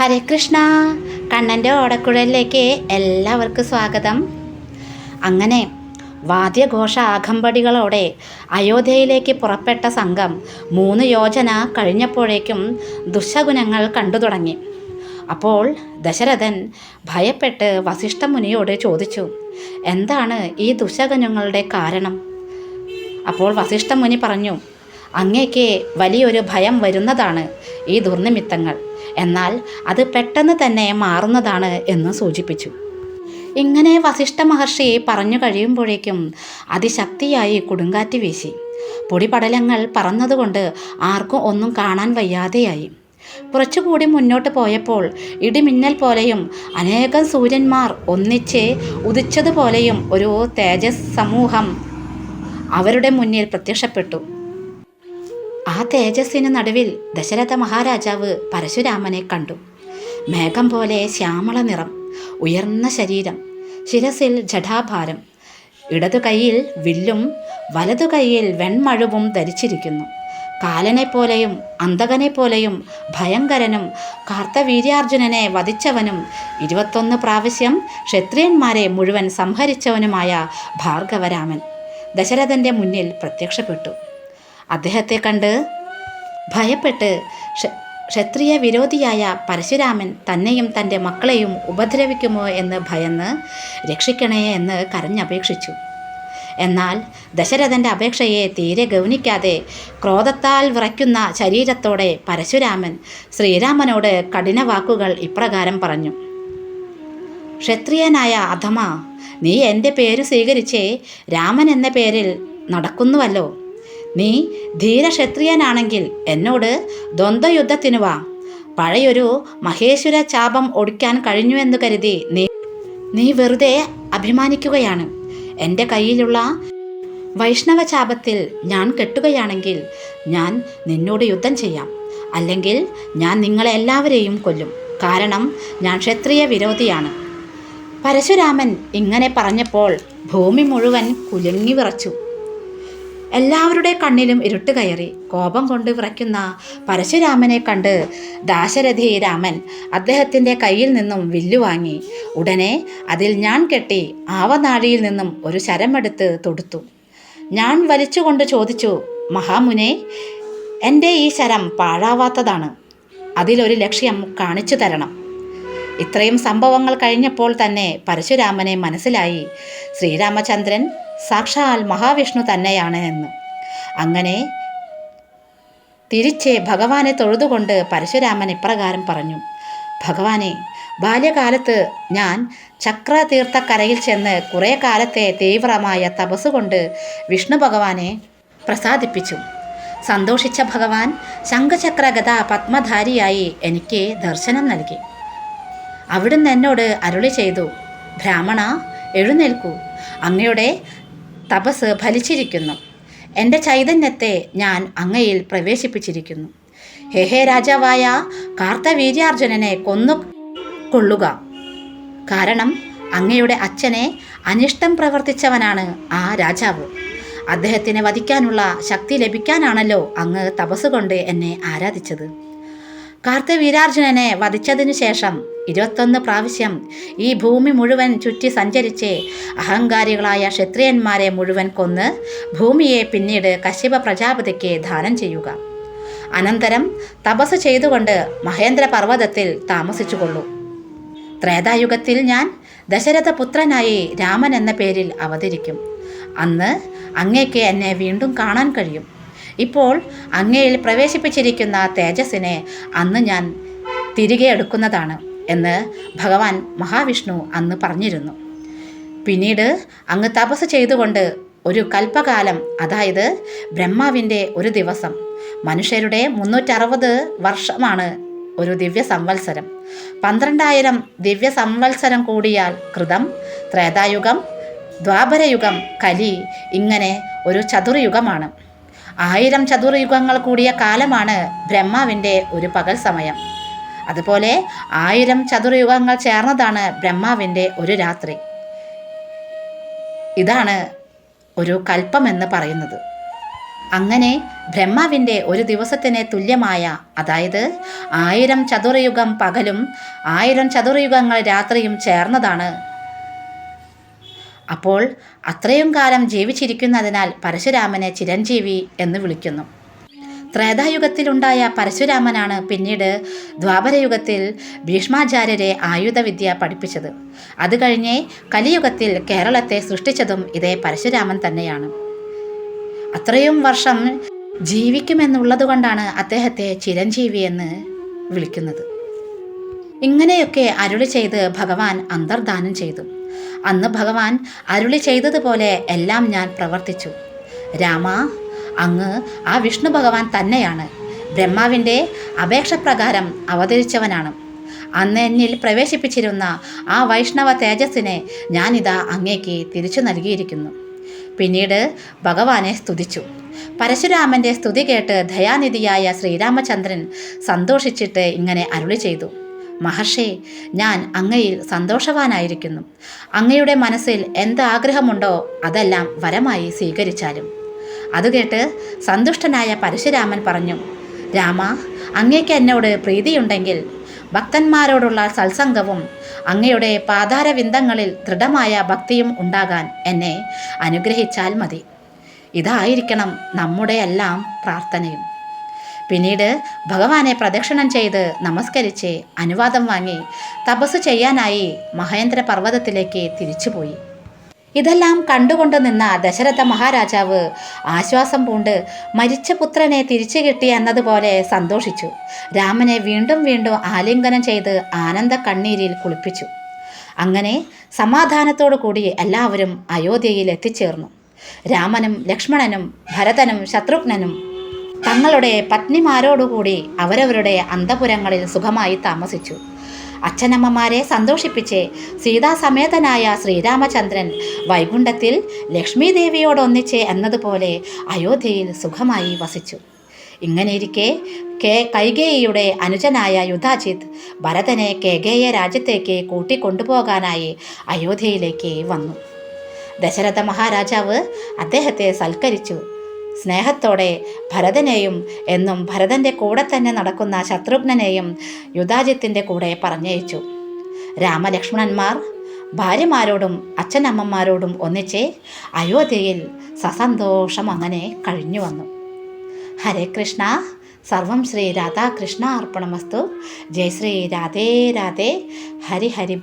ഹരേ കൃഷ്ണ. കണ്ണന്റെ ഓടക്കുഴലിലേക്ക് എല്ലാവർക്കും സ്വാഗതം. അങ്ങനെ വാദ്യഘോഷ ആഘമ്പടികളോടെ അയോധ്യയിലേക്ക് പുറപ്പെട്ട സംഘം മൂന്ന് യോജന കഴിഞ്ഞപ്പോഴേക്കും ദുശഗുണങ്ങൾ കണ്ടു തുടങ്ങി. അപ്പോൾ ദശരഥൻ ഭയപ്പെട്ട് വസിഷ്ഠ മുനിയോട് ചോദിച്ചു എന്താണ് ഈ ദുശഗുണങ്ങളുടെ കാരണം? അപ്പോൾ വസിഷ്ഠ മുനി പറഞ്ഞു അങ്ങേക്ക് വലിയൊരു ഭയം വരുന്നതാണ് ഈ ദുർനിമിത്തങ്ങൾ. എന്നാൽ അത് പെട്ടെന്ന് തന്നെ മാറുന്നതാണ് എന്ന് സൂചിപ്പിച്ചു. ഇങ്ങനെ വസിഷ്ഠ മഹർഷി പറഞ്ഞു കഴിയുമ്പോഴേക്കും അതിശക്തിയായി കൊടുങ്കാറ്റ് വീശി. പൊടിപടലങ്ങൾ പറന്നതുകൊണ്ട് ആർക്കും ഒന്നും കാണാൻ വയ്യാതെയായി. കുറച്ചുകൂടി മുന്നോട്ട് പോയപ്പോൾ ഇടിമിന്നൽ പോലെയും അനേകം സൂര്യന്മാർ ഒന്നിച്ച് ഉദിച്ചതുപോലെയും ഒരു തേജസ് സമൂഹം അവരുടെ മുന്നിൽ പ്രത്യക്ഷപ്പെട്ടു. ആ തേജസ്സിന് നടുവിൽ ദശരഥ മഹാരാജാവ് പരശുരാമനെ കണ്ടു. മേഘം പോലെ ശ്യാമള നിറം ഉയർന്ന ശരീരം ശിരസിൽ ജഡാഭാരം ഇടതു കൈയിൽ വില്ലും വലതു കൈയിൽ വെൺമഴുവും ധരിച്ചിരിക്കുന്നു. കാലനെ പോലെയും അന്തകനെ പോലെയും ഭയങ്കരനും കാർത്തവീര്യാർജുനനെ വധിച്ചവനും ഇരുപത്തൊന്ന് പ്രാവശ്യം ക്ഷത്രിയന്മാരെ മുഴുവൻ സംഹരിച്ചവനുമായ ഭാർഗവരാമൻ ദശരഥന്റെ മുന്നിൽ പ്രത്യക്ഷപ്പെട്ടു. അദ്ദേഹത്തെ കണ്ട് ഭയപ്പെട്ട് ക്ഷ- ക്ഷത്രിയ വിരോധിയായ പരശുരാമൻ തന്നെയും തന്റെ മക്കളെയും ഉപദ്രവിക്കുമോ എന്ന് ഭയന്ന് രക്ഷിക്കണേ എന്ന് കരഞ്ഞപേക്ഷിച്ചു. എന്നാൽ ദശരഥന്റെ അപേക്ഷയെ തീരെ ഗൗനിക്കാതെ ക്രോധത്താൽ വിറയ്ക്കുന്ന ശരീരത്തോടെ പരശുരാമൻ ശ്രീരാമനോട് കഠിന വാക്കുകൾ ഇപ്രകാരം പറഞ്ഞു. ക്ഷത്രിയനായ അധമ നീ എന്റെ പേര് സ്വീകരിച്ചേ രാമൻ എന്ന പേരിൽ നടക്കുന്നുവല്ലോ. നീ ധീരക്ഷത്രിയനാണെങ്കിൽ എന്നോട് ദ്വന്ദ്വയുദ്ധത്തിനു വാ. പഴയൊരു മഹേശ്വര ചാപം ഒടിക്കാൻ കഴിഞ്ഞുവെന്ന് കരുതി നീ നീ വെറുതെ അഭിമാനിക്കുകയാണ്. എന്റെ കയ്യിലുള്ള വൈഷ്ണവ ചാപത്തിൽ ഞാൻ കെട്ടുകയാണെങ്കിൽ ഞാൻ നിന്നോട് യുദ്ധം ചെയ്യാം. അല്ലെങ്കിൽ ഞാൻ നിങ്ങളെ എല്ലാവരെയും കൊല്ലും. കാരണം ഞാൻ ക്ഷത്രിയ വിരോധിയാണ്. പരശുരാമൻ ഇങ്ങനെ പറഞ്ഞപ്പോൾ ഭൂമി മുഴുവൻ കുലുങ്ങി വിറച്ചു. എല്ലാവരുടെ കണ്ണിലും ഇരുട്ട് കയറി കോപം കൊണ്ട് വിറയ്ക്കുന്ന പരശുരാമനെ കണ്ട് ദാശരഥി രാമൻ അദ്ദേഹത്തിന്റെ കയ്യിൽ നിന്നും വില്ലു വാങ്ങി. ഉടനെ അതിൽ ഞാൻ കെട്ടി ആവനാഴിയിൽ നിന്നും ഒരു ശരമെടുത്ത് തൊടുത്തു. ഞാൻ വലിച്ചുകൊണ്ട് ചോദിച്ചു മഹാമുനെ എന്റെ ഈ ശരം പാഴാവാത്തതാണ്. അതിലൊരു ലക്ഷ്യം കാണിച്ചു തരണം. ഇത്രയും സംഭവങ്ങൾ കഴിഞ്ഞപ്പോൾ തന്നെ പരശുരാമനെ മനസ്സിലായി. ശ്രീരാമചന്ദ്രൻ സാക്ഷാൽ മഹാവിഷ്ണു തന്നെയാണ് എന്ന്. അങ്ങനെ തിരിച്ച് ഭഗവാനെ തൊഴുതുകൊണ്ട് പരശുരാമൻ ഇപ്രകാരം പറഞ്ഞു. ഭഗവാനെ ബാല്യകാലത്ത് ഞാൻ ചക്രതീർത്ഥക്കരയിൽ ചെന്ന് കുറേ കാലത്തെ തീവ്രമായ തപസ്സുകൊണ്ട് വിഷ്ണു ഭഗവാനെ പ്രസാദിപ്പിച്ചു. സന്തോഷിച്ച ഭഗവാൻ ശംഖചക്രഗത പത്മധാരിയായി എനിക്ക് ദർശനം നൽകി. അവിടുന്ന് എന്നോട് അരുളി ചെയ്തു ബ്രാഹ്മണ എഴുന്നേൽക്കൂ. അങ്ങയുടെ തപസ് ഫലിച്ചിരിക്കുന്നു. എന്റെ ചൈതന്യത്തെ ഞാൻ അങ്ങയിൽ പ്രവേശിപ്പിച്ചിരിക്കുന്നു. ഹേ ഹേ രാജാവായ കാർത്തവീര്യാർജുനനെ കൊന്നു കൊള്ളുക. കാരണം അങ്ങയുടെ അച്ഛനെ അനിഷ്ടം പ്രവർത്തിച്ചവനാണ് ആ രാജാവ്. അദ്ദേഹത്തിനെ വധിക്കാനുള്ള ശക്തി ലഭിക്കാനാണല്ലോ അങ്ങ് തപസ് കൊണ്ട് എന്നെ ആരാധിച്ചത്. കാർത്തവീരാർജുനനെ വധിച്ചതിനു ശേഷം ഇരുപത്തൊന്ന് പ്രാവശ്യം ഈ ഭൂമി മുഴുവൻ ചുറ്റി സഞ്ചരിച്ച് അഹങ്കാരികളായ ക്ഷത്രിയന്മാരെ മുഴുവൻ കൊന്ന് ഭൂമിയെ പിന്നീട് കശ്യപ പ്രജാപതിക്ക് ദാനം ചെയ്യുക. അനന്തരം തപസ് ചെയ്തുകൊണ്ട് മഹേന്ദ്ര പർവതത്തിൽ താമസിച്ചുകൊള്ളൂ. ത്രേതായുഗത്തിൽ ഞാൻ ദശരഥപുത്രനായി രാമൻ എന്ന പേരിൽ അവതരിക്കും. അന്ന് അങ്ങേക്ക് എന്നെ വീണ്ടും കാണാൻ കഴിയും. ഇപ്പോൾ അങ്ങയിൽ പ്രവേശിപ്പിച്ചിരിക്കുന്ന തേജസ്സിനെ അന്ന് ഞാൻ തിരികെ എടുക്കുന്നതാണ്. എന്ന് ഭഗവാൻ മഹാവിഷ്ണു അന്ന് പറഞ്ഞിരുന്നു. പിന്നീട് അങ്ങ് തപസ് ചെയ്തുകൊണ്ട് ഒരു കൽപ്പകാലം അതായത് ബ്രഹ്മാവിന്റെ ഒരു ദിവസം മനുഷ്യരുടെ മുന്നൂറ്ററുപത് വർഷമാണ് ഒരു ദിവ്യ സംവത്സരം പന്ത്രണ്ടായിരം ദിവ്യ സംവത്സരം കൂടിയാൽ കൃതം ത്രേതായുഗം ദ്വാപരയുഗം കലി ഇങ്ങനെ ഒരു ചതുർയുഗമാണ്. ആയിരം ചതുർയുഗങ്ങൾ കൂടിയ കാലമാണ് ബ്രഹ്മാവിന്റെ ഒരു പകൽ സമയം. അതുപോലെ ആയിരം ചതുർയുഗങ്ങൾ ചേർന്നതാണ് ബ്രഹ്മാവിന്റെ ഒരു രാത്രി. ഇതാണ് ഒരു കൽപ്പമെന്ന് പറയുന്നത്. അങ്ങനെ ബ്രഹ്മാവിന്റെ ഒരു ദിവസത്തിന് തുല്യമായ അതായത് ആയിരം ചതുർയുഗം പകലും ആയിരം ചതുർയുഗങ്ങൾ രാത്രിയും ചേർന്നതാണ്. അപ്പോൾ അത്രയും കാലം ജീവിച്ചിരിക്കുന്നതിനാൽ പരശുരാമനെ ചിരഞ്ജീവി എന്ന് വിളിക്കുന്നു. ത്രേതായുഗത്തിലുണ്ടായ പരശുരാമനാണ് പിന്നീട് ദ്വാപരയുഗത്തിൽ ഭീഷ്മാചാര്യരെ ആയുധവിദ്യ പഠിപ്പിച്ചത്. അത് കഴിഞ്ഞ് കലിയുഗത്തിൽ കേരളത്തെ സൃഷ്ടിച്ചതും ഇതേ പരശുരാമൻ തന്നെയാണ്. അത്രയും വർഷം ജീവിക്കുമെന്നുള്ളതുകൊണ്ടാണ് അദ്ദേഹത്തെ ചിരഞ്ജീവി എന്ന് വിളിക്കുന്നത്. ഇങ്ങനെയൊക്കെ അരുളി ചെയ്ത് ഭഗവാൻ അന്തർദാനം ചെയ്തു. അന്ന് ഭഗവാൻ അരുളി ചെയ്തതുപോലെ എല്ലാം ഞാൻ പ്രവർത്തിച്ചു. രാമ അങ്ങ് ആ വിഷ്ണു ഭഗവാൻ തന്നെയാണ്. ബ്രഹ്മാവിന്റെ അപേക്ഷ പ്രകാരം അവതരിച്ചവനാണ്. അന്ന് എന്നിൽ പ്രവേശിപ്പിച്ചിരുന്ന ആ വൈഷ്ണവ തേജസ്സിനെ ഞാനിതാ അങ്ങേക്ക് തിരിച്ചു നൽകിയിരിക്കുന്നു. പിന്നീട് ഭഗവാനെ സ്തുതിച്ചു. പരശുരാമന്റെ സ്തുതി കേട്ട് ദയാനിധിയായ ശ്രീരാമചന്ദ്രൻ സന്തോഷിച്ചിട്ട് ഇങ്ങനെ അരുളി ചെയ്തു. മഹർഷേ ഞാൻ അങ്ങയിൽ സന്തോഷവാനായിരിക്കുന്നു. അങ്ങയുടെ മനസ്സിൽ എന്ത് ആഗ്രഹമുണ്ടോ അതെല്ലാം വരമായി സ്വീകരിച്ചാലും. അത് കേട്ട് സന്തുഷ്ടനായ പരശുരാമൻ പറഞ്ഞു രാമ അങ്ങേക്ക് എന്നോട് പ്രീതിയുണ്ടെങ്കിൽ ഭക്തന്മാരോടുള്ള സത്സംഗവും അങ്ങയുടെ പാതാരവിന്ദങ്ങളിൽ ദൃഢമായ ഭക്തിയും ഉണ്ടാകാൻ എന്നെ അനുഗ്രഹിച്ചാൽ മതി. ഇതായിരിക്കണം നമ്മുടെ എല്ലാം പ്രാർത്ഥനയും. പിന്നീട് ഭഗവാനെ പ്രദക്ഷിണം ചെയ്ത് നമസ്കരിച്ച് അനുവാദം വാങ്ങി തപസ് ചെയ്യാനായി മഹേന്ദ്ര പർവതത്തിലേക്ക് തിരിച്ചുപോയി. ഇതെല്ലാം കണ്ടുകൊണ്ട് നിന്ന ദശരഥ മഹാരാജാവ് ആശ്വാസം പൂണ്ട് മരിച്ച പുത്രനെ തിരിച്ചു കിട്ടി എന്നതുപോലെ സന്തോഷിച്ചു. രാമനെ വീണ്ടും വീണ്ടും ആലിംഗനം ചെയ്ത് ആനന്ദ കണ്ണീരിൽ കുളിപ്പിച്ചു. അങ്ങനെ സമാധാനത്തോടു കൂടി എല്ലാവരും അയോധ്യയിൽ എത്തിച്ചേർന്നു. രാമനും ലക്ഷ്മണനും ഭരതനും ശത്രുഘ്നനും തങ്ങളുടെ പത്നിമാരോടുകൂടി അവരവരുടെ അന്തപുരങ്ങളിൽ സുഖമായി താമസിച്ചു. അച്ഛനമ്മമാരെ സന്തോഷിപ്പിച്ച്. സീതാസമേതനായ ശ്രീരാമചന്ദ്രൻ വൈകുണ്ഠത്തിൽ ലക്ഷ്മീദേവിയോടൊന്നിച്ച് എന്നതുപോലെ അയോധ്യയിൽ സുഖമായി വസിച്ചു. ഇങ്ങനെയിരിക്കെ കെ കൈകേയിയുടെ അനുജനായ യുധാജിത്ത് ഭരതനെ കേകേയ രാജ്യത്തേക്ക് കൂട്ടിക്കൊണ്ടുപോകാനായി അയോധ്യയിലേക്ക് വന്നു. ദശരഥ മഹാരാജാവ് അദ്ദേഹത്തെ സൽക്കരിച്ചു. സ്നേഹത്തോടെ ഭരതനെയും എന്നും ഭരതന്റെ കൂടെ തന്നെ നടക്കുന്ന ശത്രുഘ്നനെയും യുധാജിത്തിന്റെ കൂടെ പറഞ്ഞയച്ചു. രാമലക്ഷ്മണന്മാർ ഭാര്യമാരോടും അച്ഛനമ്മമാരോടും ഒന്നിച്ച് അയോധ്യയിൽ സസന്തോഷം അങ്ങനെ കഴിഞ്ഞു വന്നു. ഹരേ കൃഷ്ണ. സർവം ശ്രീ രാധാകൃഷ്ണ അർപ്പണമസ്തു. ജയ ശ്രീ രാധേ രാധേ. ഹരി ഹരി